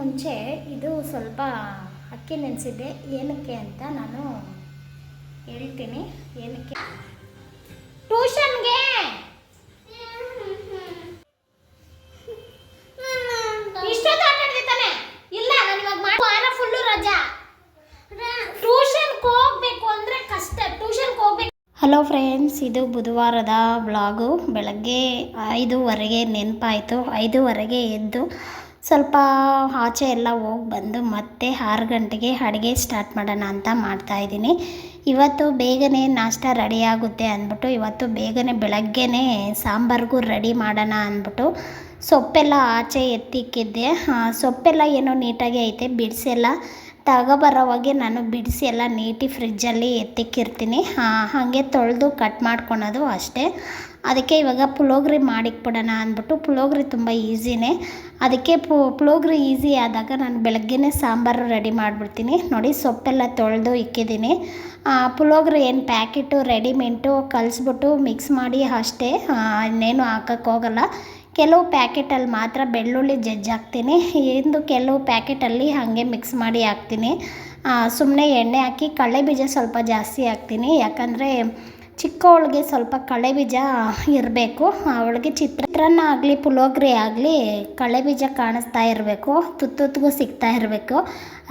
ಮುಂಚೆ ಇದು ಸ್ವಲ್ಪ ಅಕ್ಕಿ ನೆನೆಸಿದ್ದೆ. ಏನಕ್ಕೆ ಅಂತ ನಾನು ಹೇಳ್ತೀನಿ. ಏನಕ್ಕೆ? ಟ್ಯೂಷನ್ಗೆ! ಹಲೋ ಫ್ರೆಂಡ್ಸ್ ಇದು ಬುಧವಾರದ ಬ್ಲಾಗು ಬೆಳಗ್ಗೆ ಐದೂವರೆಗೆ ನೆನಪಾಯಿತು. ಐದೂವರೆಗೆ ಎದ್ದು ಸ್ವಲ್ಪ ಆಚೆ ಎಲ್ಲ ಹೋಗಿ ಬಂದು ಮತ್ತೆ ಆರು ಗಂಟೆಗೆ ಅಡುಗೆ ಸ್ಟಾರ್ಟ್ ಮಾಡೋಣ ಅಂತ ಮಾಡ್ತಾಯಿದ್ದೀನಿ ಇವತ್ತು ಬೇಗನೆ ನಾಷ್ಟ ರೆಡಿ ಆಗುತ್ತೆ ಅಂದ್ಬಿಟ್ಟು, ಇವತ್ತು ಬೇಗನೆ ಬೆಳಗ್ಗೆನೇ ಸಾಂಬಾರಿಗೂ ರೆಡಿ ಮಾಡೋಣ ಅಂದ್ಬಿಟ್ಟು ಸೊಪ್ಪೆಲ್ಲ ಆಚೆ ಎತ್ತಿಕ್ಕಿದ್ದೆ. ಸೊಪ್ಪೆಲ್ಲ ಏನೋ ನೀಟಾಗಿ ಐತೆ, ಬಿಡಿಸೆಲ್ಲ ತಗೊಬರೋವಾಗೆ ನಾನು ಬಿಡಿಸಿ ಎಲ್ಲ ನೀಟಿ ಫ್ರಿಜ್ಜಲ್ಲಿ ಎತ್ತಿಕ್ಕಿರ್ತೀನಿ. ಹಾಗೆ ತೊಳೆದು ಕಟ್ ಮಾಡ್ಕೊಳೋದು ಅಷ್ಟೇ. ಅದಕ್ಕೆ ಇವಾಗ ಪುಳೋಗ್ರಿ ಮಾಡಿಕ್ಬಿಡೋಣ ಅಂದ್ಬಿಟ್ಟು ಪುಳೋಗ್ರಿ ತುಂಬ ಈಸಿನೇ. ಅದಕ್ಕೆ ಪು, ಪುಳೋಗ್ರಿ ಈಸಿ ಆದಾಗ ನಾನು ಬೆಳಗ್ಗೆನೇ ಸಾಂಬಾರು ರೆಡಿ ಮಾಡಿಬಿಡ್ತೀನಿ. ನೋಡಿ ಸೊಪ್ಪೆಲ್ಲ ತೊಳೆದು ಇಕ್ಕಿದ್ದೀನಿ. ಪುಳೋಗ್ರಿ ಏನು ಪ್ಯಾಕೆಟು, ರೆಡಿಮೆಂಟು ಕಲಿಸ್ಬಿಟ್ಟು ಮಿಕ್ಸ್ ಮಾಡಿ ಅಷ್ಟೇ. ಇನ್ನೇನು ಹಾಕೋಕ್ಕೋಗಲ್ಲ ಕೆಲವು ಪ್ಯಾಕೆಟಲ್ಲಿ ಮಾತ್ರ ಬೆಳ್ಳುಳ್ಳಿ ಜಜ್ಜಿ ಇಂದು ಕೆಲವು ಪ್ಯಾಕೆಟಲ್ಲಿ ಹಾಗೆ ಮಿಕ್ಸ್ ಮಾಡಿ ಹಾಕ್ತೀನಿ. ಸುಮ್ಮನೆ ಎಣ್ಣೆ ಹಾಕಿ ಕಡಲೆ ಬೀಜ ಸ್ವಲ್ಪ ಜಾಸ್ತಿ ಹಾಕ್ತೀನಿ. ಯಾಕಂದರೆ ಚಿಕ್ಕವಳಿಗೆ ಸ್ವಲ್ಪ ಕಳೆ ಬೀಜ ಇರಬೇಕು. ಅವಳಿಗೆ ಚಿತ್ರಾನ್ನ ಆಗಲಿ ಪುಳೋಗ್ರೆ ಆಗಲಿ ಕಳೆ ಬೀಜ ಕಾಣಿಸ್ತಾ ಇರಬೇಕು. ತುತ್ತುತ್ತಿಗೂ ಸಿಗ್ತಾ ಇರಬೇಕು.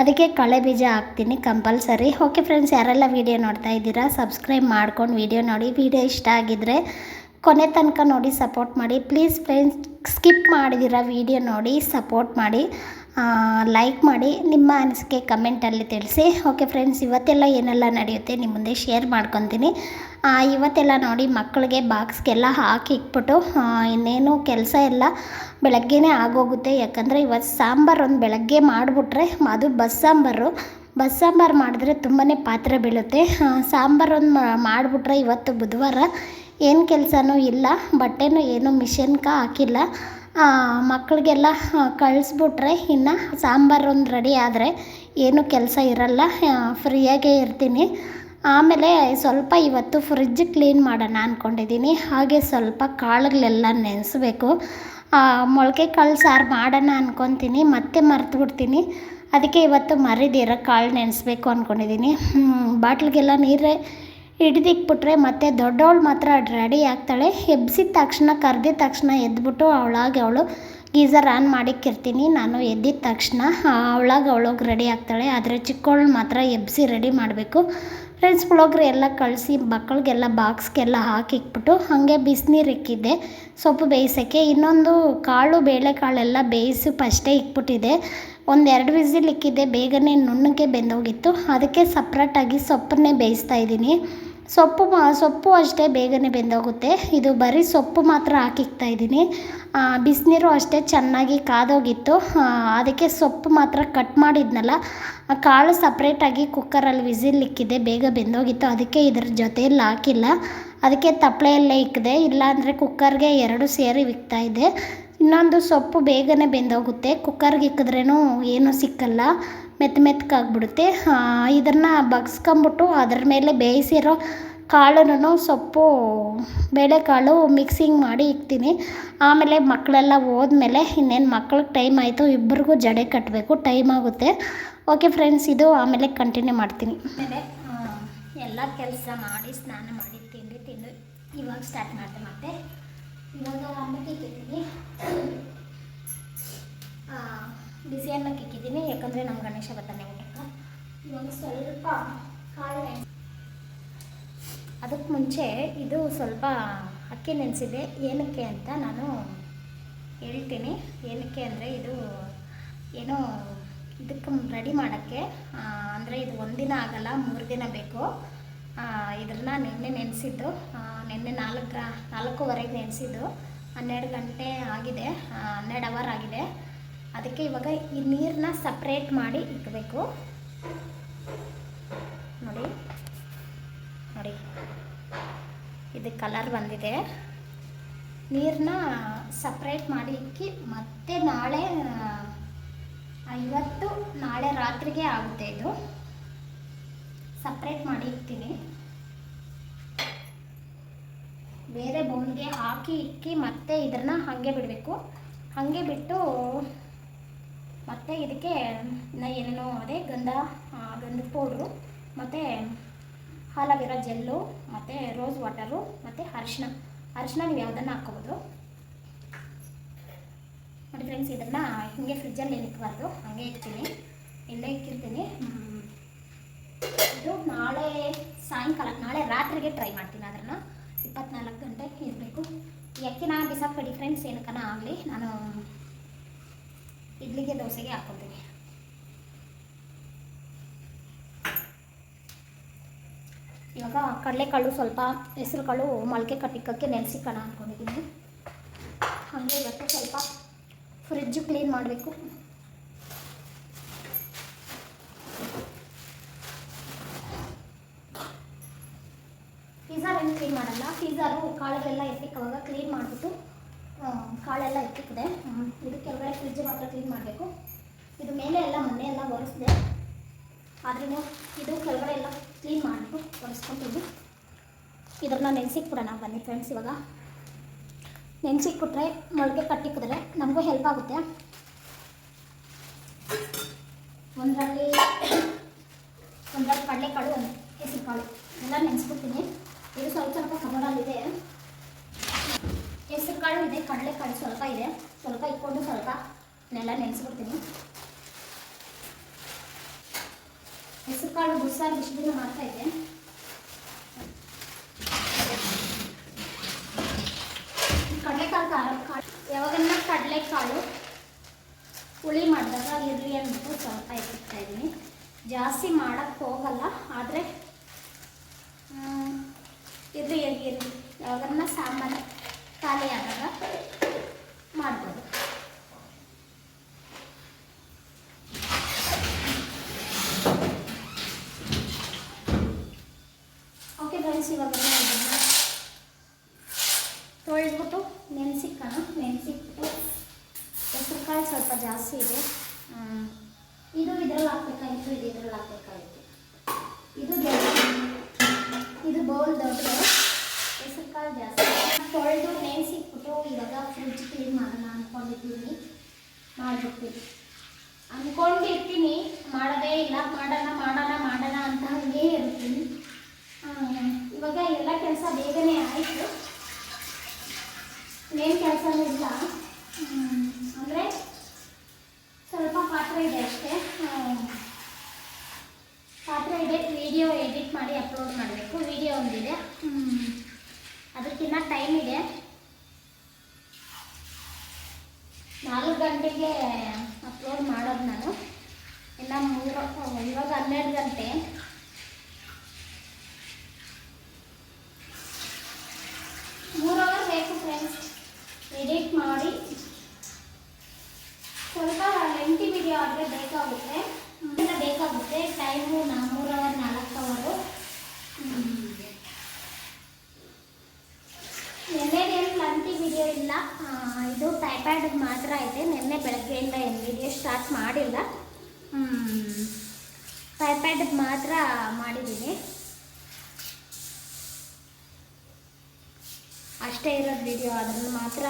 ಅದಕ್ಕೆ ಕಳೆ ಬೀಜ ಹಾಕ್ತೀನಿ ಕಂಪಲ್ಸರಿ. ಓಕೆ ಫ್ರೆಂಡ್ಸ್ ಯಾರೆಲ್ಲ ವೀಡಿಯೋ ನೋಡ್ತಾ ಇದ್ದೀರಾ ಸಬ್ಸ್ಕ್ರೈಬ್ ಮಾಡ್ಕೊಂಡು ವೀಡಿಯೋ ನೋಡಿ. ವೀಡಿಯೋ ಇಷ್ಟ ಆಗಿದ್ದರೆ ಕೊನೆ ತನಕ ನೋಡಿ ಸಪೋರ್ಟ್ ಮಾಡಿ. ಪ್ಲೀಸ್ ಫ್ರೆಂಡ್ಸ್ ಸ್ಕಿಪ್ ಮಾಡಿದಿರ ವಿಡಿಯೋ ನೋಡಿ ಸಪೋರ್ಟ್ ಮಾಡಿ. ಲೈಕ್ ಮಾಡಿ. ನಿಮ್ಮ ಅನಿಸಿಕೆ ಕಮೆಂಟಲ್ಲಿ ತಿಳಿಸಿ. ಓಕೆ ಫ್ರೆಂಡ್ಸ್ ಇವತ್ತೆಲ್ಲ ಏನೆಲ್ಲ ನಡೆಯುತ್ತೆ ನಿಮ್ಮ ಮುಂದೆ ಶೇರ್ ಮಾಡ್ಕೊತೀನಿ. ಇವತ್ತೆಲ್ಲ ನೋಡಿ ಮಕ್ಕಳಿಗೆ ಬಾಕ್ಸ್ಗೆಲ್ಲ ಹಾಕಿ ಇಟ್ಬಿಟ್ಟು ಇನ್ನೇನು ಕೆಲಸ ಎಲ್ಲ ಬೆಳಗ್ಗೆನೇ ಆಗೋಗುತ್ತೆ. ಯಾಕಂದರೆ ಇವತ್ತು ಸಾಂಬಾರು ಒಂದು ಬೆಳಗ್ಗೆ ಮಾಡಿಬಿಟ್ರೆ ಅದು ಬಸ್ಸಾಂಬಾರು. ಬಸ್ಸಾಂಬಾರು ಬಸ್ ಸಾಂಬಾರು ಮಾಡಿದ್ರೆ ತುಂಬಾ ಪಾತ್ರೆ ಬೀಳುತ್ತೆ. ಸಾಂಬಾರು ಒಂದು ಮಾಡಿಬಿಟ್ರೆ ಇವತ್ತು ಬುಧವಾರ ಏನು ಕೆಲಸನೂ ಇಲ್ಲ. ಬಟ್ಟೆನೂ ಏನು ಮಿಷನ್ಕ ಹಾಕಿಲ್ಲ. ಮಕ್ಕಳಿಗೆಲ್ಲ ಕಳಿಸ್ಬಿಟ್ರೆ ಇನ್ನು ಸಾಂಬಾರು ಒಂದು ರೆಡಿ ಆದರೆ ಏನು ಕೆಲಸ ಇರಲ್ಲ. ಫ್ರೀಯಾಗೇ ಇರ್ತೀನಿ. ಆಮೇಲೆ ಸ್ವಲ್ಪ ಇವತ್ತು ಫ್ರಿಜ್ ಕ್ಲೀನ್ ಮಾಡೋಣ ಅಂದ್ಕೊಂಡಿದ್ದೀನಿ ಹಾಗೆ ಸ್ವಲ್ಪ ಕಾಳುಗಳೆಲ್ಲ ನೆನೆಸ್ಬೇಕು. ಮೊಳಕೆ ಕಾಳು ಸಾರು ಮಾಡೋಣ ಅಂದ್ಕೊತೀನಿ ಮತ್ತೆ ಮರೆತು ಬಿಡ್ತೀನಿ ಅದಕ್ಕೆ ಇವತ್ತು ಮರಿದಿರೋ ಕಾಳು ನೆನೆಸ್ಬೇಕು ಅಂದ್ಕೊಂಡಿದ್ದೀನಿ ಬಾಟ್ಲಿಗೆಲ್ಲ ನೀರೇ ಹಿಡ್ದಿಕ್ಬಿಟ್ರೆ ಮತ್ತೆ ದೊಡ್ಡವಳು ಮಾತ್ರ ರೆಡಿ ಆಗ್ತಾಳೆ. ಎಬ್ಸಿದ ತಕ್ಷಣ, ಕರೆದಿದ ತಕ್ಷಣ ಎದ್ಬಿಟ್ಟು ಅವಳಾಗೆ ಅವಳು ಗೀಸರ್ ಆನ್ ಮಾಡಿಕ್ಕಿರ್ತೀನಿ. ನಾನು ಎದ್ದಿದ ತಕ್ಷಣ ಅವಳಾಗ ಅವಳೋಗಿ ರೆಡಿ ಆಗ್ತಾಳೆ. ಆದರೆ ಚಿಕ್ಕವಳು ಮಾತ್ರ ಎಬ್ಸಿ ರೆಡಿ ಮಾಡಬೇಕು. ಫ್ರೆಂಡ್ಸ್ ಪುಳೋಗ್ರೆ ಎಲ್ಲ ಕಳಿಸಿ, ಮಕ್ಕಳಿಗೆಲ್ಲ ಬಾಕ್ಸ್ಗೆಲ್ಲ ಹಾಕಿಕ್ಬಿಟ್ಟು ಹಾಗೆ ಬಿಸಿನೀರು ಇಕ್ಕಿದ್ದೆ. ಸೊಪ್ಪು ಬೇಯಿಸೋಕ್ಕೆ ಇನ್ನೊಂದು ಕಾಳು, ಬೇಳೆಕಾಳೆಲ್ಲ ಬೇಯಿಸಿ ಫಸ್ಟೇ ಇಕ್ಬಿಟ್ಟಿದೆ ಒಂದು ಎರಡು ವಿಸಿಲ್ ಇಕ್ಕಿದ್ದೆ, ಬೇಗನೆ ನುಣ್ಣಗೆ ಬೆಂದೋಗಿತ್ತು. ಅದಕ್ಕೆ ಸಪ್ರೇಟಾಗಿ ಸೊಪ್ಪನ್ನೇ ಬೇಯಿಸ್ತಾ ಇದ್ದೀನಿ. ಸೊಪ್ಪು ಮಾ, ಸೊಪ್ಪು ಅಷ್ಟೇ ಬೇಗನೆ ಬೆಂದೋಗುತ್ತೆ. ಇದು ಬರೀ ಸೊಪ್ಪು ಮಾತ್ರ ಹಾಕಿಕ್ತಾ ಇದ್ದೀನಿ. ಬಿಸಿನೀರು ಅಷ್ಟೇ ಚೆನ್ನಾಗಿ ಕಾದೋಗಿತ್ತು. ಅದಕ್ಕೆ ಸೊಪ್ಪು ಮಾತ್ರ ಕಟ್ ಮಾಡಿದ್ನಲ್ಲ ಕಾಳು ಸಪ್ರೇಟಾಗಿ ಕುಕ್ಕರಲ್ಲಿ ವಿಸಿಲ್ ಇಕ್ಕಿದೆ, ಬೇಗ ಬೆಂದೋಗಿತ್ತು. ಅದಕ್ಕೆ ಇದ್ರ ಜೊತೆಯಲ್ಲಿ ಹಾಕಿಲ್ಲ. ಅದಕ್ಕೆ ತಪ್ಪಲೆಯಲ್ಲೇ ಇಕ್ಕಿದೆ ಇಲ್ಲಾಂದರೆ ಕುಕ್ಕರ್ಗೆ ಎರಡು ಸೇರಿ ಇಕ್ತಾ ಇದ್ದೆ. ಇನ್ನೊಂದು ಸೊಪ್ಪು ಬೇಗನೆ ಬೆಂದೋಗುತ್ತೆ. ಕುಕ್ಕರ್ಗೆ ಇಕ್ಕಿದ್ರೇನು ಏನೂ ಸಿಕ್ಕಲ್ಲ. ಮೆತ್ತ ಮೆತ್ತಗಾಗ್ಬಿಡುತ್ತೆ ಇದನ್ನು ಬಗ್ಸ್ಕೊಂಬಿಟ್ಟು ಅದ್ರ ಮೇಲೆ ಬೇಯಿಸಿರೋ ಕಾಳನ್ನು ಸೊಪ್ಪು, ಬೇಳೆಕಾಳು ಮಿಕ್ಸಿಂಗ್ ಮಾಡಿ ಇಕ್ತೀನಿ. ಆಮೇಲೆ ಮಕ್ಕಳೆಲ್ಲ ಹೋದ್ಮೇಲೆ ಇನ್ನೇನು ಮಕ್ಳಿಗೆ ಟೈಮ್ ಆಯಿತು ಇಬ್ಬರಿಗೂ ಜಡೆ ಕಟ್ಟಬೇಕು ಟೈಮ್ ಆಗುತ್ತೆ. ಓಕೆ ಫ್ರೆಂಡ್ಸ್ ಇದು ಆಮೇಲೆ ಕಂಟಿನ್ಯೂ ಮಾಡ್ತೀನಿ. ಆಮೇಲೆ ಎಲ್ಲ ಕೆಲಸ ಮಾಡಿ, ಸ್ನಾನ ಮಾಡಿ, ತಿಂಡಿ ತಿಂದು ಇವಾಗ ಸ್ಟಾರ್ಟ್ ಮಾಡಿದೆ ಮತ್ತೆ. ಇವಾಗ ಅನ್ನಕ್ಕೆ ಇಕ್ಕಿದ್ದೀನಿ. ಬಿಸಿ ಇಕ್ಕಿದ್ದೀನಿ, ಯಾಕಂದರೆ ನಮ್ಮ ಗಣೇಶ ಬರ್ತಾನೆ ಊಟಕ್ಕೆ. ಇವಾಗ ಸ್ವಲ್ಪ ಕಾಳು ಅದಕ್ಕೆ ಮುಂಚೆ ಇದು ಸ್ವಲ್ಪ ಅಕ್ಕಿ ನೆನೆಸಿದೆ. ಏನಕ್ಕೆ ಅಂತ ನಾನು ಹೇಳ್ತೀನಿ. ಏನಕ್ಕೆ ಅಂದರೆ ಇದು ಏನೋ ಇದಕ್ಕೆ ರೆಡಿ ಮಾಡೋಕ್ಕೆ ಅಂದರೆ ಇದು ಒಂದಿನ ಆಗಲ್ಲ, ಮೂರು ದಿನ ಬೇಕು. ಇದನ್ನ ನಿನ್ನೆ ನೆನೆಸಿದ್ದು. ನಿನ್ನೆ ನಾಲ್ಕು, ನಾಲ್ಕೂವರೆಗೆ ನೆನೆಸಿದ್ದು. ಹನ್ನೆರಡು ಗಂಟೆ ಆಗಿದೆ. ಹನ್ನೆರಡು ಅವರ್ ಆಗಿದೆ. ಅದಕ್ಕೆ ಇವಾಗ ಈ ನೀರನ್ನ ಸಪ್ರೇಟ್ ಮಾಡಿ ಇಡಬೇಕು ನೋಡಿ. ನೋಡಿ. ಇದು ಕಲರ್ ಬಂದಿದೆ. ನೀರನ್ನ ಸಪ್ರೇಟ್ ಮಾಡಿ ಇಕ್ಕಿ, ಮತ್ತೆ ನಾಳೆ ಇವತ್ತು ನಾಳೆ ರಾತ್ರಿಗೆ ಆಗುತ್ತೆ ಇದು. ಸಪ್ರೇಟ್ ಮಾಡಿ ಇಡ್ತೀನಿ ಬೇರೆ ಬೌಲ್ಗೆ ಹಾಕಿ, ಇಕ್ಕಿ ಮತ್ತೆ ಇದನ್ನ ಹಾಗೆ ಬಿಡಬೇಕು. ಹಾಗೆ ಬಿಟ್ಟು ಮತ್ತೆ ಇದಕ್ಕೆ ನಾ ಏನೇನೋ ಅದೇ ಗಂಧ ಗಂಧ ಪೌಡ್ರು ಮತ್ತು ಹಾಲಾಗಿರೋ ಜೆಲ್ಲು, ಮತ್ತು ರೋಸ್ ವಾಟರು ಮತ್ತು ಅರಿಶಿನ ಅರಿಶಿನ ನೀವು ಯಾವುದನ್ನು ಹಾಕ್ಕೋಬೋದು. ನೋಡಿ ಫ್ರೆಂಡ್ಸ್ ಇದನ್ನು ಹಿಂಗೆ ಫ್ರಿಜ್ಜಲ್ಲಿ ಇಕ್ಬಾರ್ದು. ಹಾಗೆ ಇಕ್ತೀನಿ. ಇಲ್ಲೇ ಇಕ್ಕಿರ್ತೀನಿ. ಹ್ಮ್. ನಾಳೆ ಸಾಯಂಕಾಲ, ನಾಳೆ ರಾತ್ರಿಗೆ ಟ್ರೈ ಮಾಡ್ತೀನಿ. ಅದನ್ನು ಇಪ್ಪತ್ನಾಲ್ಕು ಗಂಟೆ ಇರಬೇಕು. ಯಾಕೆ ನಾನು ಬಿಸಾಕ್ಬೇಡಿ ಫ್ರೆಂಡ್ಸ್ ಏನಕ್ಕನ ಆಗಲಿ. ನಾನು ಇಡ್ಲಿಗೆ ದೋಸೆಗೆ ಹಾಕ್ಕೊತೀನಿ ಇವಾಗ ಕಡಲೆಕಾಳು ಸ್ವಲ್ಪ ಹೆಸರು ಕಾಳು ಮೊಳಕೆ ಕಟ್ಟಿಕ್ಕಕ್ಕೆ ನೆನೆಸಿಕೋಣ ಅಂದ್ಕೊಂಡಿದ್ದೀನಿ ಹಾಗೆ ಇವತ್ತು ಸ್ವಲ್ಪ ಫ್ರಿಜ್ಜು ಕ್ಲೀನ್ ಮಾಡಬೇಕು. ಏನು ಕ್ಲೀನ್ ಮಾಡಲ್ಲ. ಪಿಜ್ಜಾರು ಕಾಳುಗಳೆಲ್ಲ ಎತ್ತಿಕ್ಕವಾಗ ಕ್ಲೀನ್ ಮಾಡಿಬಿಟ್ಟು ಕಾಳೆಲ್ಲ ಎತ್ತಿಕ್ಕಿದೆ. ಇದು ಕೆಳಗಡೆ ಫ್ರಿಜ್ ಮಾತ್ರ ಕ್ಲೀನ್ ಮಾಡಬೇಕು. ಇದು ಮೇಲೆ ಎಲ್ಲ ಮೊನ್ನೆ ಎಲ್ಲ ಒರೆಸಿದೆ. ಆದ್ರೂ ಇದು ಕೆಳಗಡೆ ಎಲ್ಲ ಕ್ಲೀನ್ ಮಾಡಿಬಿಟ್ಟು ಒರೆಸ್ಕೊತೀವಿ ಇದನ್ನ ನೆನೆಸಿಕ್ಬಿಡೋಣ ಬನ್ನಿ ಫ್ರೆಂಡ್ಸ್ ಇವಾಗ. ನೆನೆಸಿಕ್ಬಿಟ್ರೆ ಮೊಳಕೆ ಕಟ್ಟಿಕ್ಕಿದ್ರೆ ನಮಗೂ ಹೆಲ್ಪ್ ಆಗುತ್ತೆ. ಒಂದರಲ್ಲಿ ಒಂದರಲ್ಲಿ ಕಡಲೆಕಾಳು, ಒಂದು ಹೆಸರು ಕಾಳು ಎಲ್ಲ ನೆನೆಸ್ಬಿಡ್ತೀನಿ. ಇದು ಸ್ವಲ್ಪ ಸ್ವಲ್ಪ ಕಬಡಲ್ಲಿದೆ ಹೆಸರು ಕಾಳು ಇದೆ ಕಡಲೆಕಾಳು ಸ್ವಲ್ಪ ಇದೆ. ಸ್ವಲ್ಪ ಇಟ್ಕೊಂಡು ಸ್ವಲ್ಪ ನೆಲ್ಲ ನೆನೆಸ್ಬಿಡ್ತೀನಿ. ಹೆಸರು ಕಾಳು ಬುಸ್ಸಾರು ಇಷ್ಟು ಮಾಡ್ತಾ ಇದ್ದೆ. ಕಡಲೆಕಾಳು ಖಾರ ಕಾಳು ಯಾವಾಗನ್ನ ಕಡಲೆಕಾಳು ಹುಳಿ ಮಾಡಿದಾಗ ಇರಲಿ ಅಂದ್ಬಿಟ್ಟು ಸ್ವಲ್ಪ ಎತ್ತಿಡ್ತಾ ಇದ್ದೀನಿ. ಜಾಸ್ತಿ ಮಾಡೋಕ್ಕೆ ಹೋಗಲ್ಲ, ಆದರೆ ಇರಲಿ ಇರಲಿ ಯಾವಾಗನ್ನ ಸಾಮಾನ್ಯ ಖಾಲಿ ಆದಾಗ ಮಾಡ್ಬೋದು ಓಕೆ ಫ್ರೆಂಡ್ಸ್ ಇವಾಗ ಇದನ್ನು ತೊಳೆದ್ಬಿಟ್ಟು ನೆನೆಸಿಕ್ಕಣ ನೆನೆಸಿಕ್ಬಿಟ್ಟು ಹೆಸರು ಕಾಳು ಸ್ವಲ್ಪ ಜಾಸ್ತಿ ಇದೆ ಹ್ಮ್. ಇದು ಇದ್ರಲ್ಲಿ ಹಾಕ್ಬೇಕಾಗಿತ್ತು ಇದು ಇದ್ರಲ್ಲಿ ಹಾಕ್ಬೇಕಾಗಿತ್ತು ಇದು ದೊಡ್ಡ- ಇದು ಬೌಲ್ ದೊಡ್ಡದು ಹೆಸರು ಕಾಳು ಜಾಸ್ತಿ ತೊಳೆದು ನೆನೆಸಿಕ್ಬಿಟ್ಟು ಇವಾಗ ಫ್ರಿಜ್ ಕ್ಲೀನ್ ಮಾಡೋಣ ಅಂದ್ಕೊಂಡಿದ್ದೀನಿ ಮಾಡಿಬಿಡ್ತೀನಿ ಅಂದ್ಕೊಂಡಿರ್ತೀನಿ ಮಾಡೋದೇ ಇಲ್ಲ ಮಾಡೋಣ ಮಾಡೋಣ ಮಾಡೋಣ ಅಂತ ಹಂಗೇ ಇರ್ತೀನಿ ಇವಾಗ ಎಲ್ಲ ಕೆಲಸ ಬೇಗನೆ ಆಯಿತು ಏನು ಕೆಲಸ ಇಲ್ಲ ಅಂದರೆ ಸ್ವಲ್ಪ ಪಾತ್ರೆ ಇದೆ ಅಷ್ಟೇ. ಪಾತ್ರೆ ಇದೆ ವಿಡಿಯೋ ಎಡಿಟ್ ಮಾಡಿ ಅಪ್ಲೋಡ್ ಮಾಡಬೇಕು ವಿಡಿಯೋ ಒಂದಿದೆ. ಅದಕ್ಕಿನ್ನ ಟೈಮ್ ಇದೆ. ನಾಲ್ಕು ಗಂಟೆಗೆ ಅಪ್ಲೋಡ್ ಮಾಡೋದು ನಾನು. ಇನ್ನು ಮೂರು ಇವಾಗ ಹನ್ನೆರಡು ಗಂಟೆ ಮೂರು ಅವರ್ ಬೇಕು ಫ್ರೆಂಡ್ಸ್ ಎಡಿಟ್ ಮಾಡಿ ಸ್ವಲ್ಪ ಲೆಂಟಿ ವಿಡಿಯೋ ಆದರೆ ಬೇಕಾಗುತ್ತೆ ಇದೆಲ್ಲ ಬೇಕಾಗುತ್ತೆ ಟೈಮು ನಾ ಮೂರು ಅವರ್ ನಾಲ್ಕು ಅವರು ನಿನ್ನೆದೇನು ಲೆಂಟಿ ವಿಡಿಯೋ ಇಲ್ಲ ಆ, ಇದು ಟೈಪ್ಯಾಡ್ ಮಾತ್ರ ಐತೆ ನಿನ್ನೆ ಬೆಳಗ್ಗೆಯಿಂದ ಏನು ವಿಡಿಯೋ ಸ್ಟಾರ್ಟ್ ಮಾಡಿಲ್ಲ ಟೈಪ್ಯಾಡ್ ಮಾತ್ರ ಮಾಡಿದ್ದೀನಿ ಅಷ್ಟೇ ಇರೋದು ವಿಡಿಯೋ ಅದನ್ನು ಮಾತ್ರ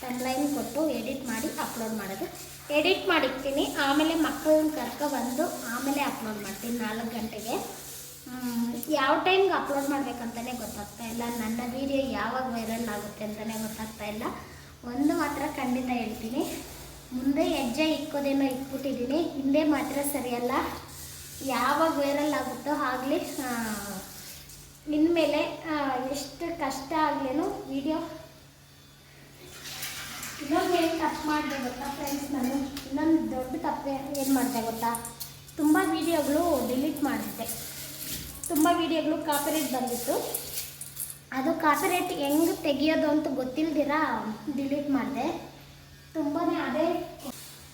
ಟೈಮ್ಲೈನ್ ಕೊಟ್ಟು ಎಡಿಟ್ ಮಾಡಿ ಅಪ್ಲೋಡ್ ಮಾಡೋದು. ಎಡಿಟ್ ಮಾಡಿರ್ತೀನಿ, ಆಮೇಲೆ ಮಕ್ಕಳನ್ನ ಕರ್ಕೊಬಂದು ಆಮೇಲೆ ಅಪ್ಲೋಡ್ ಮಾಡ್ತೀನಿ ನಾಲ್ಕು ಗಂಟೆಗೆ. ಯಾವ ಟೈಮ್ಗೆ ಅಪ್ಲೋಡ್ ಮಾಡಬೇಕಂತಲೇ ಗೊತ್ತಾಗ್ತಾ ಇಲ್ಲ. ನನ್ನ ವಿಡಿಯೋ ಯಾವಾಗ ವೈರಲ್ ಆಗುತ್ತೆ ಅಂತಲೇ ಗೊತ್ತಾಗ್ತಾ ಇಲ್ಲ. ಒಂದು ಮಾತ್ರ ಖಂಡಿತ ಹೇಳ್ತೀನಿ. ಮುಂದೆ ಹೆಜ್ಜೆ ಇಕ್ಕೋದೇನೋ ಇಕ್ಬಿಟ್ಟಿದ್ದೀನಿ ಹಿಂದೆ ಮಾತ್ರ ಸರಿಯಲ್ಲ. ಯಾವಾಗ ವೈರಲ್ ಆಗುತ್ತೋ ಆಗಲಿ ಇನ್ಮೇಲೆ ಎಷ್ಟು ಕಷ್ಟ ಆಗ್ಲೇನು ವಿಡಿಯೋ ಇನ್ನೊಂದು ಏನು ತಪ್ಪು ಮಾಡಿದೆ ಗೊತ್ತಾ ಫ್ರೆಂಡ್ಸ್ ನಾನು? ಇನ್ನೊಂದು ದೊಡ್ಡ ತಪ್ಪು ಏನು ಮಾಡಿದೆ ಗೊತ್ತಾ? ತುಂಬ ವೀಡಿಯೋಗಳು ಡಿಲೀಟ್ ಮಾಡಿದ್ದೆ. ತುಂಬ ವೀಡಿಯೋಗಳು ಕಾಪಿರೇಟ್ ಬಂದಿತ್ತು. ಅದು ಕಾಪಿರೇಟ್ ಹೆಂಗೆ ತೆಗಿಯೋದು ಅಂತ ಗೊತ್ತಿಲ್ದಿರ ಡಿಲೀಟ್ ಮಾಡಿದೆ. ತುಂಬಾ ಅದೇ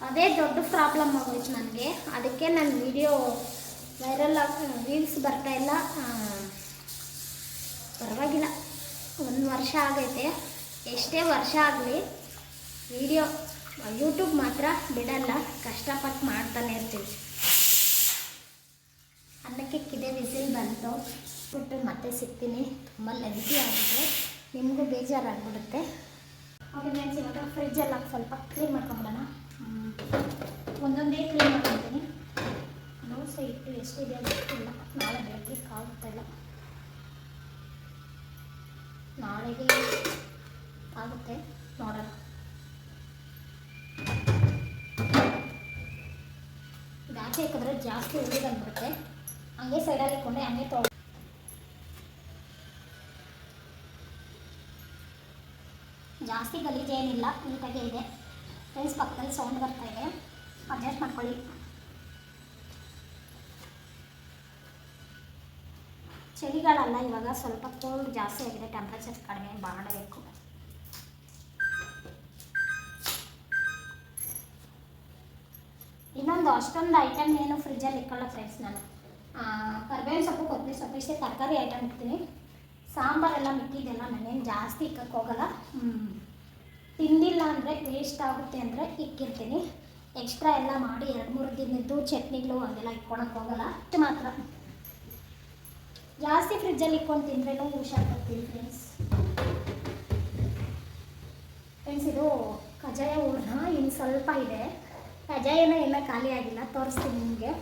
ಅದೇ ದೊಡ್ಡ ಪ್ರಾಬ್ಲಮ್ ಆಗೋಯ್ತು ನನಗೆ. ಅದಕ್ಕೆ ನನ್ನ ವಿಡಿಯೋ ವೈರಲ್ ಆಗಿ ರೀಲ್ಸ್ ಬರ್ತಾ ಇಲ್ಲ. ಪರವಾಗಿಲ್ಲ. ಒಂದು ವರ್ಷ ಆಗೈತೆ. ಎಷ್ಟೇ ವರ್ಷ ಆಗಲಿ ವಿಡಿಯೋ ಯೂಟ್ಯೂಬ್ ಮಾತ್ರ ಬಿಡಲ್ಲ. ಕಷ್ಟಪಟ್ಟು ಮಾಡ್ತಾನೆ ಇರ್ತೀವಿ. ಅನ್ನಕ್ಕೆ ಕಿದೆ ವಿಸಿಲ್ ಬಂತು. ಬಿಟ್ಟು ಮತ್ತೆ ಸಿಗ್ತೀನಿ. ತುಂಬ ಲೆಂತಿ ಆಗುತ್ತೆ ನಿಮಗೂ ಬೇಜಾರಾಗ್ಬಿಡುತ್ತೆ. ಓಕೆ ಫ್ರೆಂಡ್ಸ್ ಇವಾಗ ಫ್ರಿಜ್ಜೆಲ್ಲ ಸ್ವಲ್ಪ ಕ್ಲೀನ್ ಮಾಡ್ಕೊಂಬಿಡೋಣ. ಒಂದೊಂದೇ ಕ್ಲೀನ್ ಮಾಡ್ತೀನಿ. ದೋಸೆ ಹಿಟ್ಟು ಎಷ್ಟಿದೆ ಗೊತ್ತಿಲ್ಲ. ನಾಳೆ ಬೆಳಗ್ಗೆ ಆಗುತ್ತಲ್ಲ ನಾಳೆಗೆ ಆಗುತ್ತೆ ನೋಡೋಣ. ಇದು ಆಚೆ ಹಾಕಿದ್ರೆ ಜಾಸ್ತಿ ಉಳಿ ಬಂದ್ಬಿಡುತ್ತೆ. ಹಂಗೆ ಸೈಡಲ್ಲಿ ಇಟ್ಕೊಂಡೆ, ಹಂಗೆ ತೊಗೊಂಡು ಜಾಸ್ತಿ ಗಲೀಜೇನಿಲ್ಲ, ನೀಟಾಗೇ ಇದೆ. ಫ್ರೆಂಡ್ಸ್ ಪಕ್ಕದಲ್ಲಿ ಸೌಂಡ್ ಬರ್ತಾ ಇದೆ. ಅಡ್ಜಸ್ಟ್ ಮಾಡ್ಕೊಳ್ಳಿ. ಚಳಿಗಾಲಲ್ಲ, ಇವಾಗ ಸ್ವಲ್ಪ ಕೋಲ್ಡ್ ಜಾಸ್ತಿ ಆಗಿದೆ. ಟೆಂಪ್ರೇಚರ್ ಕಡಿಮೆ ಮಾಡಬೇಕು ಇನ್ನೊಂದು, ಅಷ್ಟೊಂದು ಐಟಮ್ ಏನು ಫ್ರಿಜ್ಜಲ್ಲಿ ಇಕ್ಕಲ್ಲ ಫ್ರೆಂಡ್ಸ್ ನಾನು. ಕರ್ಬೇವಿನ ಸೊಪ್ಪು, ಕೊತ್ತಂಬರಿ ಸೊಪ್ಪು, ಇಷ್ಟೇ ತರಕಾರಿ ಐಟಮ್ ಇಡ್ತೀನಿ. ಸಾಂಬಾರೆಲ್ಲ ಮಿಕ್ಕಿದೆಲ್ಲ ನಾನೇನು ಜಾಸ್ತಿ ಇಕ್ಕಕ್ಕೆ ಹೋಗಲ್ಲ. ತಿಂದಿಲ್ಲ ಅಂದರೆ ವೇಸ್ಟ್ ಆಗುತ್ತೆ ಅಂದರೆ ಇಕ್ಕಿರ್ತೀನಿ. ಎಕ್ಸ್ಟ್ರಾ ಎಲ್ಲ ಮಾಡಿ ಎರಡು ಮೂರು ದಿನದ್ದು ಚಟ್ನಿಗಳು ಅದೆಲ್ಲ ಇಟ್ಕೊಳಕ್ಕೆ ಹೋಗಲ್ಲ. ಅಷ್ಟು ಮಾತ್ರ. ಜಾಸ್ತಿ ಫ್ರಿಜ್ಜಲ್ಲಿ ಇಟ್ಕೊಂಡು ತಿಂದ್ರೇನು ಹುಷಾರು ಬರ್ತೀನಿ ಫ್ರೆಂಡ್ಸ್ ಫ್ರೆಂಡ್ಸ್ ಇದು ಕಜಾಯ ಊರ್ನ ಇನ್ನು ಸ್ವಲ್ಪ ಇದೆ. ಕಜಾಯನ ಎಲ್ಲ ಖಾಲಿ ಆಗಿಲ್ಲ, ತೋರಿಸ್ತೀನಿ ನಿಮಗೆ.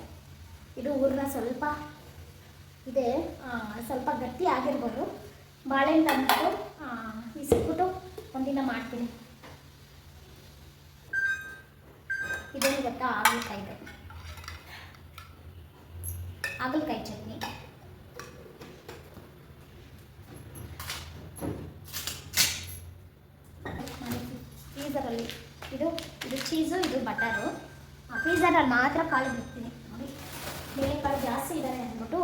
ಇದು ಹೂರ್ಣ ಸ್ವಲ್ಪ ಇದೆ. ಸ್ವಲ್ಪ ಗಟ್ಟಿ ಆಗಿರ್ಬೋದು. ಬಾಳೆಹಣ್ಣು ತಂದ್ಬಿಟ್ಟು ಇಸ್ಬಿಟ್ಟು ಒಂದಿನ ಮಾಡ್ತೀನಿ. ಇದೇನು ಗೊತ್ತಾ? ಹಾಗಲಕಾಯಿ ಇದೆ ಹಾಗಲಕಾಯಿ ಚಟ್ನಿ. ಪೀಸರಲ್ಲಿ ಇದು ಇದು ಚೀಸು ಇದು ಬಟರು ಪೀಸರಲ್ಲಿ ಮಾತ್ರ ಕಾಳು ಬಿಡ್ತೀನಿ. ನೋಡಿ ಬೇಳೆಕಾಳು ಜಾಸ್ತಿ ಇದ್ದಾರೆ ಅಂದ್ಬಿಟ್ಟು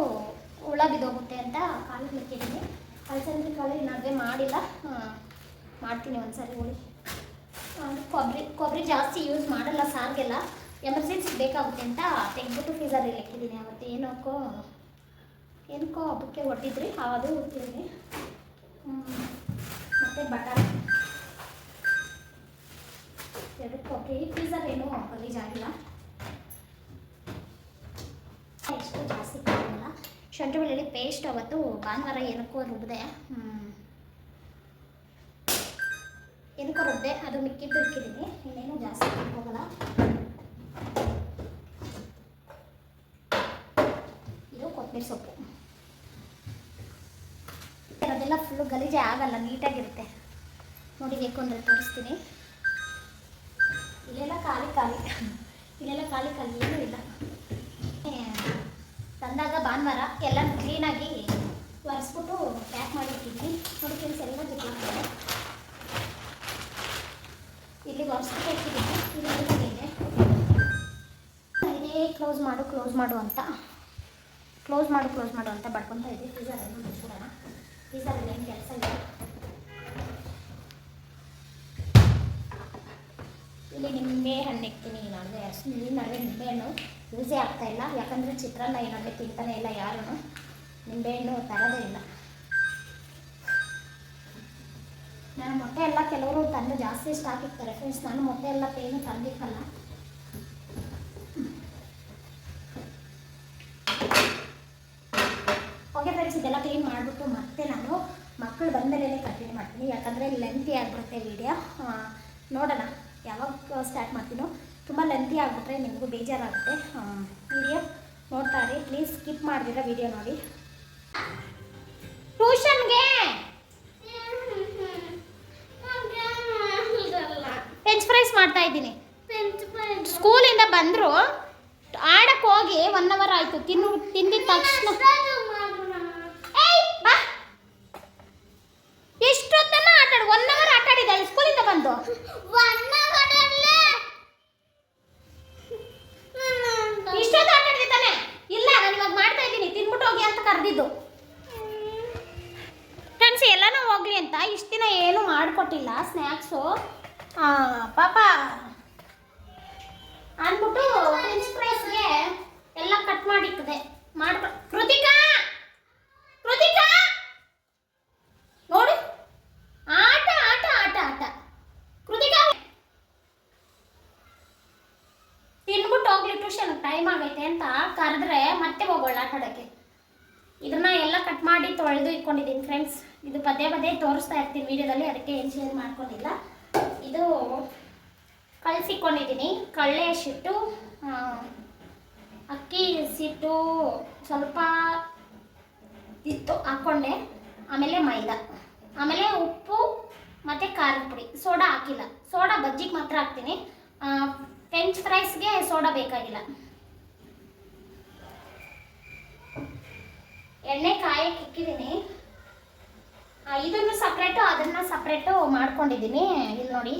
ಹುಳ ಬಿದ್ದೋಗುತ್ತೆ ಅಂತ ಕಾಳು ಬಿಟ್ಟಿದ್ದೀನಿ ಕಳ್ಸಂದ್ರೆ ಕಾಳು ಇನ್ನದೇ ಮಾಡಿಲ್ಲ. ಮಾಡ್ತೀನಿ ಒಂದ್ಸರಿ ಹುಳಿ. ಕೊಬ್ಬರಿ ಕೊಬ್ಬರಿ ಜಾಸ್ತಿ ಯೂಸ್ ಮಾಡಲ್ಲ ಸಾರಿಗೆಲ್ಲ. ಎಮರ್ಜೆನ್ಸಿ ಬೇಕಾಗುತ್ತೆ ಅಂತ ತೆಗೆದ್ಬಿಟ್ಟು ಫ್ರೀಸರಲ್ಲಿ ಇಟ್ಟಿದ್ದೀನಿ. ಅವತ್ತು ಏನಕ್ಕೋ ಏನಕ್ಕೋ ಹಬ್ಬಕ್ಕೆ ಹೊಟ್ಟಿದ್ರಿ ಅದು ಹೋಗ್ತೀನಿ ಮತ್ತು ಬಟಾಣಿ. ಎರಡು ಕೊಬ್ಬರಿ. ಫ್ರೀಸರ್ ಏನು ಗಲೀಜಾಗಿಲ್ಲ ಎಷ್ಟು ಜಾಸ್ತಿ ಶಂಟ್ರ ಬೆಳ್ಳುಳ್ಳಿ ಪೇಸ್ಟ್ ಅವತ್ತು ಭಾನುವಾರ ಏನಕ್ಕೋ ರುಬ್ಬಿದೆ ಏನಕ್ಕೋ ರುಬ್ಬೆ ಅದು ಮಿಕ್ಕಿದ್ದು ಇಕ್ಕಿದ್ದೀನಿ ಇನ್ನೇನು ಜಾಸ್ತಿ ಹೋಗಲ್ಲ ಇದು ಕೊತ್ತಂಬರಿ ಸೊಪ್ಪು. ಅದೆಲ್ಲ ಫುಲ್ಲು ಗಲೀಜೆ ಆಗಲ್ಲ, ನೀಟಾಗಿರುತ್ತೆ. ನೋಡಿ, ಬೇಕು ಅಂದರೆ ತೋರಿಸ್ತೀನಿ. ಇಲ್ಲೆಲ್ಲ ಖಾಲಿ ಖಾಲಿ. ಇಲ್ಲೆಲ್ಲ ಖಾಲಿ ಖಾಲಿ ಏನೂ ಇಲ್ಲ. ತಂದಾಗ ಭಾನುವಾರ ಎಲ್ಲ ಕ್ಲೀನಾಗಿ ಒರೆಸ್ಬಿಟ್ಟು ಪ್ಯಾಕ್ ಮಾಡಿ ಇಟ್ಟಿದ್ದೀನಿ ನೋಡಿ ಕೆಲಸ ಎಲ್ಲ ಜೊತೆ ಇಲ್ಲಿ ಇದೆ ಇಲ್ಲಿ ಇದೆ ಇದೇ ಕ್ಲೋಸ್ ಮಾಡು ಕ್ಲೋಸ್ ಮಾಡು ಅಂತ. ಕ್ಲೋಸ್ ಮಾಡು ಕ್ಲೋಸ್ ಮಾಡು ಅಂತ ಬಡ್ಕೊತಾ ಇದೆ ಫ್ರೀಸರಲ್ಲಿ ಮುಚ್ಚಿಬಿಡೋಣ ಫ್ರೀಸರಲ್ಲಿ ಏನು ಕೆಲಸ ಇಲ್ಲ. ಇಲ್ಲಿ ನಿಂಬೆ ಹಣ್ಣು ಇಕ್ತೀನಿ ಈ ನಡುವೆ ಈ ನಡುವೆ ನಿಂಬೆಹಣ್ಣು ಯೂಸೇ ಆಗ್ತಾಯಿಲ್ಲ ಯಾಕಂದರೆ ಚಿತ್ರಾನ್ನ ಈ ನಡುವೆ ತಿಂತಾನೆ ಇಲ್ಲ ಯಾರೂ ನಿಂಬೆಹಣ್ಣು ತರೋದೇ ಇಲ್ಲ. ನಾನು ಮೊಟ್ಟೆ ಎಲ್ಲ ಕೆಲವರು ತಂದು ಜಾಸ್ತಿ ಸ್ಟಾಕ್ ಇರ್ತಾರೆ ಫ್ರೆಂಡ್ಸ್ ನಾನು ಮೊಟ್ಟೆ ಎಲ್ಲ ಏನು ತಂದಿಕ್ಕಲ್ಲ ಓಕೆ ಫ್ರೆಂಡ್ಸ್ ಇದೆಲ್ಲ ಕ್ಲೀನ್ ಮಾಡಿಬಿಟ್ಟು ಮತ್ತೆ ನಾನು ಮಕ್ಕಳು ಬಂದಮೇಲೆ ಕಂಟಿನ್ಯೂ ಮಾಡ್ತೀನಿ. ಯಾಕಂದರೆ ಲೆಂತಿ ಆಗಿಬಿಡುತ್ತೆ ವಿಡಿಯೋ ನೋಡೋಣ ಯಾವಾಗ ಸ್ಟಾರ್ಟ್ ಮಾಡ್ತೀನೋ. ತುಂಬ ಲೆಂತಿ ಆಗಿಬಿಟ್ರೆ ನಿಮಗೂ ಬೇಜಾರಾಗುತ್ತೆ. ವಿಡಿಯೋ ನೋಡ್ತಾ ಇರಿ. ಪ್ಲೀಸ್ ಸ್ಕಿಪ್ ಮಾಡಿದಿರ ವಿಡಿಯೋ ನೋಡಿ. ಟ್ಯೂಷನ್ಗೆ ಫ್ರೆಂಚ್ ಫ್ರೈಸ್ ಮಾಡ್ತಾ ಇದ್ದೀನಿ. ಸ್ಕೂಲಿಂದ ಬಂದರು ಆಡಕ್ಕೆ ಹೋಗಿ ಒನ್ ಅವರ್ ಆಯಿತು. ತಿನ್ನು ತಿಂದಿದ ತಕ್ಷಣ. ಎಷ್ಟೊತ್ತನ ಆಟ ಒನ್ ಅವರ್ ಆಟ ಆಡಿದ ಸ್ಕೂಲಿಂದ ಬಂದು. ಇಷ್ಟೊತ್ತು ಆಟ ಆಡಿದೆ ತಾನೆ? ಇಲ್ಲ ನಾನು ಇವಾಗ ಮಾಡ್ತಾ ಇದ್ದೀನಿ. ತಿನ್ಬಿಟ್ಟು ಹೋಗಿ ಅಂತ ಕರೆದಿದ್ದು. ಫ್ರೆಂಡ್ಸ್ ಎಲ್ಲನೂ ಹೋಗ್ಲಿ ಅಂತ ಇಷ್ಟು ದಿನ ಏನು ಮಾಡಿಕೊಟ್ಟಿಲ್ಲ ಸ್ನ್ಯಾಕ್ಸು ಪಾಪ. ಅಂದ್ಬಿಟ್ಟು ಫ್ರೆಂಚ್ ಫ್ರೈಸ್ಗೆ ಎಲ್ಲ ಕಟ್ ಮಾಡಿಟ್ಟಿದೆ ಮಾಡ್ಕೊ ಕೃತಿಕಾ! ಕೃತಿಕಾ! ನೋಡಿ. ಆಟ ಆಟ ಆಟ ಆಟ. ಕೃತಿಕಾ! ತಿನ್ಬಿಟ್ಟು ಹೋಗ್ಲಿ ಟ್ಯೂಷನ್ ಟೈಮ್ ಆಗೈತೆ ಅಂತ ಕರೆದ್ರೆ ಮತ್ತೆ ಹೋಗೋಣ ಆಟ ಆಡೋಕ್ಕೆ ಇದನ್ನ ಎಲ್ಲ ಕಟ್ ಮಾಡಿ ತೊಳೆದು ಇಟ್ಕೊಂಡಿದ್ದೀನಿ ಫ್ರೆಂಡ್ಸ್ ಇದು ಪದೇ ಪದೇ ತೋರಿಸ್ತಾ ಇರ್ತೀನಿ ವಿಡಿಯೋದಲ್ಲಿ ಅದಕ್ಕೆ ಏನು ಶೇರ್ ಮಾಡ್ಕೊಂಡಿಲ್ಲ. ಇದು ಕಳಿಸಿಕೊಂಡಿದ್ದೀನಿ ಕಳ್ಳೆ ಶಿಟ್ಟು ಅಕ್ಕಿ ಸಿಟ್ಟು ಸ್ವಲ್ಪ ಇತ್ತು ಹಾಕ್ಕೊಂಡೆ ಆಮೇಲೆ ಮೈದಾ. ಆಮೇಲೆ ಉಪ್ಪು ಮತ್ತು ಖಾರದ ಪುಡಿ. ಸೋಡಾ ಹಾಕಿಲ್ಲ. ಸೋಡಾ ಬಜ್ಜಿಗೆ ಮಾತ್ರ ಹಾಕ್ತೀನಿ. ಫ್ರೆಂಚ್ ಫ್ರೈಸ್ಗೆ ಸೋಡಾ ಬೇಕಾಗಿಲ್ಲ. ಎಣ್ಣೆ ಕಾಯಕ್ಕೆ ಇಕ್ಕಿದ್ದೀನಿ. ಇದನ್ನು ಸಪ್ರೇಟು ಅದನ್ನು ಸಪ್ರೇಟು ಮಾಡ್ಕೊಂಡಿದ್ದೀನಿ. ಇಲ್ಲಿ ನೋಡಿ.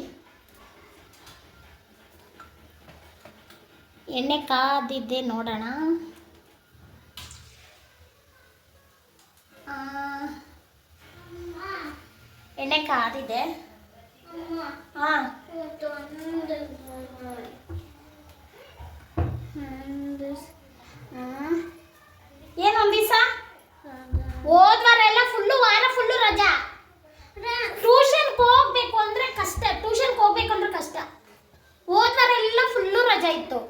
ಎಣ್ಣೆ ಕಾದಿದ್ದೆ ನೋಡೋಣ ಆ, ಎಣ್ಣೆ ಕಾದಿದೆ ಹಾಂ ಏನು ಒಂದು ದಿವಸ ಹೋದ್ ವಾರ ಎಲ್ಲ ಫುಲ್ಲು ವಾರ ಫುಲ್ಲು ರಜಾ ಟ್ಯೂಷನ್ಗೆ ಹೋಗ್ಬೇಕು ಅಂದ್ರೆ ಕಷ್ಟ ಟ್ಯೂಷನ್ಗೆ ಹೋಗ್ಬೇಕು ಅಂದ್ರೆ ಕಷ್ಟ ಹೋದ್ ವಾರ ಎಲ್ಲ ಫುಲ್ಲು ರಜಾ ಇತ್ತು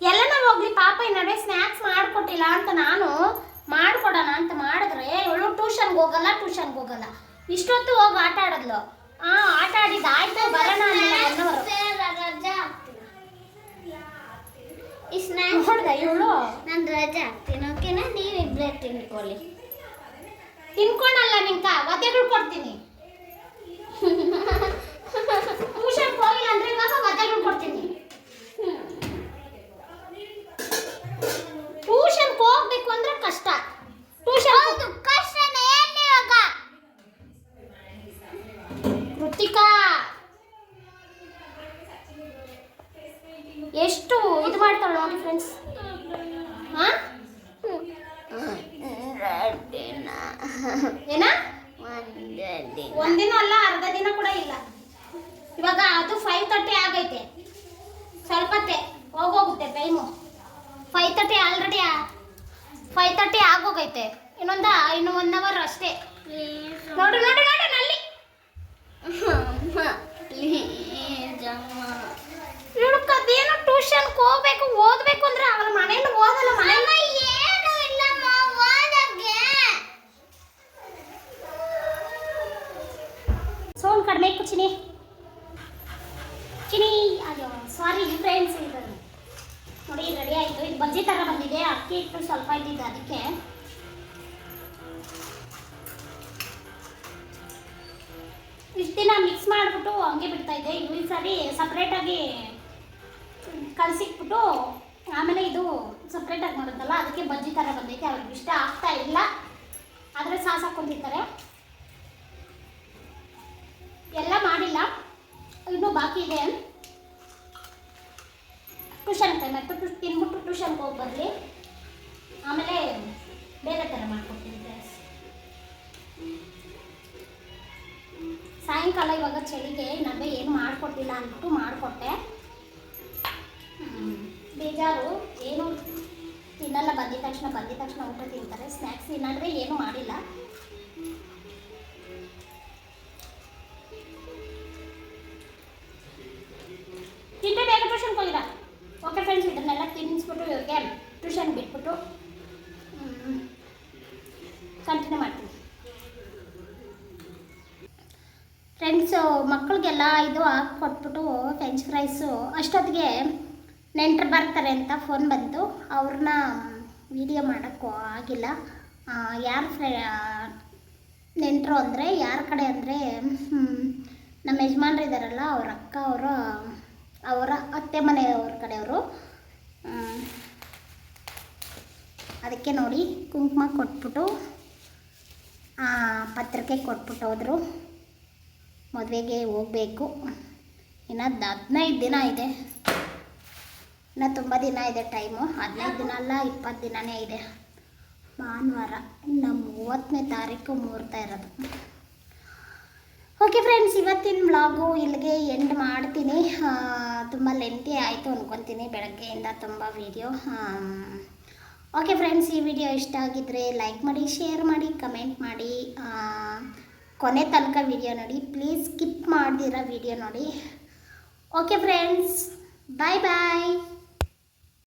ಎಲ್ಲನ ಹೋಗ್ಲಿ ಪಾಪ ಈ ಸ್ನಾಕ್ಸ್ ಸ್ನ್ಯಾಕ್ಸ್ ಮಾಡ್ಕೊಟ್ಟಿಲ್ಲ ಅಂತ ನಾನು ಮಾಡ್ಕೊಡೋಣ ಅಂತ ಮಾಡಿದ್ರೆ ಇವಳು ಟ್ಯೂಷನ್ಗೆ ಹೋಗಲ್ಲ ಟ್ಯೂಷನ್ಗೆ ಹೋಗಲ್ಲ. ಇಷ್ಟೊತ್ತು ಹೋಗಿ ಆಟ ಆಡಿದ್ಲು. ಆ ಆಟ ಆಡಿದ್ದು ಆಯ್ತು ಬರೋಣ ಅನ್ನೋ ನೋಡ್ದ ಇವಳು? ನಾನು ರಜೆ ಹಾಕ್ತೀನಿ ಓಕೆನಾ ನೀವಿಬ್ಬರೇ ತಿನ್ಕೊಳ್ಳಿ. ತಿನ್ಕೊಳಲ್ಲ ನಿಂಕ ಒದ್ದೆಗಳು ಕೊಡ್ತೀನಿ. ಟ್ಯೂಷನ್ಗೆ ಹೋಗಿಲ್ಲ ಅಂದ್ರೆ ಇವಾಗ ಒದ್ದೆಗಳು ಕೊಡ್ತೀನಿ. ಕಷ್ಟ. ಟ್ಯೂಷನ್ ಕಷ್ಟನೇ ಇವಾಗ? ಕೃತಿಕಾ. ಎಷ್ಟು ಇದು ಮಾಡ್ತಾಳೆ ನೋಡಿ ಫ್ರೆಂಡ್ಸ್ ಬಾಕಿ ಇದೆ. ಟ್ಯೂಷನ್ ಟೈಮ್ ಆಯಿತು ಟು ತಿನ್ಬಿಟ್ಟು ಟ್ಯೂಷನ್ಗೆ ಹೋಗಿ ಬರಲಿ. ಆಮೇಲೆ ಬೇರೆ ಥರ ಮಾಡ್ಕೊಡ್ತೀನಿ ಫ್ರೆಂಡ್ಸ್ ಸಾಯಂಕಾಲ ಇವಾಗ ಚಳಿಗೆ ನಮಗೆ ಏನು ಮಾಡಿಕೊಟ್ಟಿಲ್ಲ ಅಂದ್ಬಿಟ್ಟು ಮಾಡಿಕೊಟ್ಟೆ. ಬೇಜಾರು, ಏನು ತಿನ್ನಲ್ಲ, ಬಂದಿದ ತಕ್ಷಣ ಬಂದಿದ ತಕ್ಷಣ ಊಟ ತಿಂತಾರೆ. ಸ್ನ್ಯಾಕ್ಸ್ ತಿನ್ನಂದ್ರೆ ಏನು ಮಾಡಿಲ್ಲ. ಮಕ್ಕಳಿಗೆಲ್ಲ ಇದು ಹಾಕ್ಕೊಟ್ಬಿಟ್ಟು ಫ್ರೆಂಚ್ ಫ್ರೈಸು ಅಷ್ಟೊತ್ತಿಗೆ ನೆಂಟರು ಬರ್ತಾರೆ ಅಂತ ಫೋನ್ ಬಂತು. ಅವ್ರನ್ನ ವಿಡಿಯೋ ಮಾಡೋಕ್ಕೂ ಆಗಿಲ್ಲ. ಯಾರು ಫ್ರೆ ನೆಂಟರು ಅಂದರೆ, ಯಾರ ಕಡೆ ಅಂದರೆ ನಮ್ಮ ಯಜಮಾನ್ರು ಇದ್ದಾರಲ್ಲ ಅವ್ರ ಅಕ್ಕ, ಅವರ ಅವರ ಅತ್ತೆ ಮನೆಯವ್ರ ಕಡೆಯವರು ಅದಕ್ಕೆ ನೋಡಿ ಕುಂಕುಮ ಕೊಟ್ಬಿಟ್ಟು ಪತ್ರಿಕೆ ಕೊಟ್ಬಿಟ್ಟು ಹೋದರು. ಮದುವೆಗೆ ಹೋಗಬೇಕು. ಇನ್ನು ಹದಿನೈದು ದಿನ ಇದೆ. ಇನ್ನು ತುಂಬ ದಿನ ಇದೆ ಟೈಮು. ಹದಿನೈದು ದಿನ ಅಲ್ಲ ಇಪ್ಪತ್ತು ದಿನನೇ ಇದೆ. ಭಾನುವಾರ, ಇನ್ನು ಮೂವತ್ತನೇ ತಾರೀಕು ಮುಹೂರ್ತ ಇರೋದು. ಓಕೆ ಫ್ರೆಂಡ್ಸ್ ಇವತ್ತಿನ ಬ್ಲಾಗು ಇಲ್ಲಿಗೆ ಎಂಡ್ ಮಾಡ್ತೀನಿ. ತುಂಬ ಲೆಂತಿ ಆಯಿತು ಅಂದ್ಕೊತೀನಿ ಬೆಳಗ್ಗೆಯಿಂದ ತುಂಬ ವೀಡಿಯೋ ಓಕೆ ಫ್ರೆಂಡ್ಸ್ ಈ ವಿಡಿಯೋ ಇಷ್ಟ ಆಗಿದ್ದರೆ ಲೈಕ್ ಮಾಡಿ ಶೇರ್ ಮಾಡಿ ಕಮೆಂಟ್ ಮಾಡಿ. ಕೊನೆ ತನಕ ವಿಡಿಯೋ ನೋಡಿ. ಪ್ಲೀಸ್ ಸ್ಕಿಪ್ ಮಾಡ್ದಿರೋ ವಿಡಿಯೋ ನೋಡಿ. Okay friends bye bye